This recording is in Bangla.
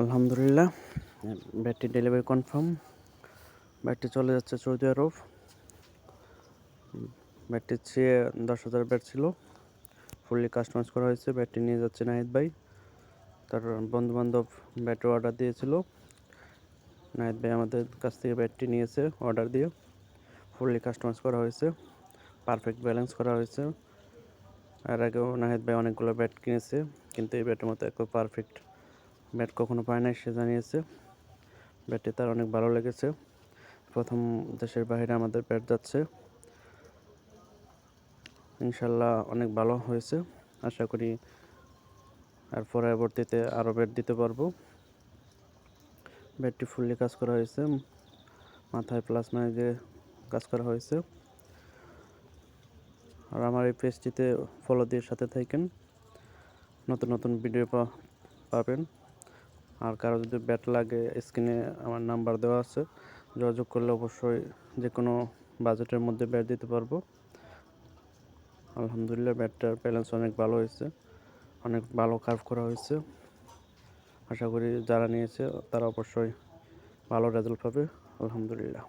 আলহামদুলিল্লাহ। ব্যাটটি ডেলিভারি কনফার্ম। ব্যাটটি চলে যাচ্ছে সৌদি আরব। ব্যাটটির চেয়ে দশ হাজার ব্যাট ছিল। ফুললি কাস্টমাইজ করা হয়েছে। ব্যাটটি নিয়ে যাচ্ছে নাহিদ ভাই। তার বন্ধু বান্ধব ব্যাটের অর্ডার দিয়েছিল। নাহিদ ভাই আমাদের কাছ থেকে ব্যাটটি নিয়েছে অর্ডার দিয়ে। ফুললি কাস্টমাইজ করা হয়েছে। পারফেক্ট ব্যালেন্স করা হয়েছে। এর আগেও নাহিদ ভাই অনেকগুলো ব্যাট কিনেছে। কিন্তু এই ব্যাটের মতো এত পারফেক্ট ব্যাট কখনো পায় নাই, সে জানিয়েছে। ব্যাটটি তার অনেক ভালো লেগেছে। প্রথম দেশের বাইরে আমাদের ব্যাট যাচ্ছে। ইনশাল্লাহ অনেক ভালো হয়েছে। আশা করি আর পরবর্তীতে আরও ব্যাট দিতে পারব। ব্যাটটি ফুললি কাজ করা হয়েছে। মাথায় প্লাস দিয়ে কাজ করা হয়েছে। আর আমার এই পেজটিতে ফলো দিয়ে সাথে থাকেন। নতুন নতুন ভিডিও পাবেন। আর কারও যদি ব্যাট লাগে স্ক্রিনে আমার নাম্বার দেওয়া আছে। যোগাযোগ করলে অবশ্যই যে কোনো বাজেটের মধ্যে ব্যাট দিতে পারব। আলহামদুলিল্লাহ, ব্যাটটার ব্যালেন্স অনেক ভালো হয়েছে। অনেক ভালো কার্ভ করা হয়েছে। আশা করি যারা নিয়েছে, তারা অবশ্যই ভালো রেজাল্ট পাবে। আলহামদুলিল্লাহ।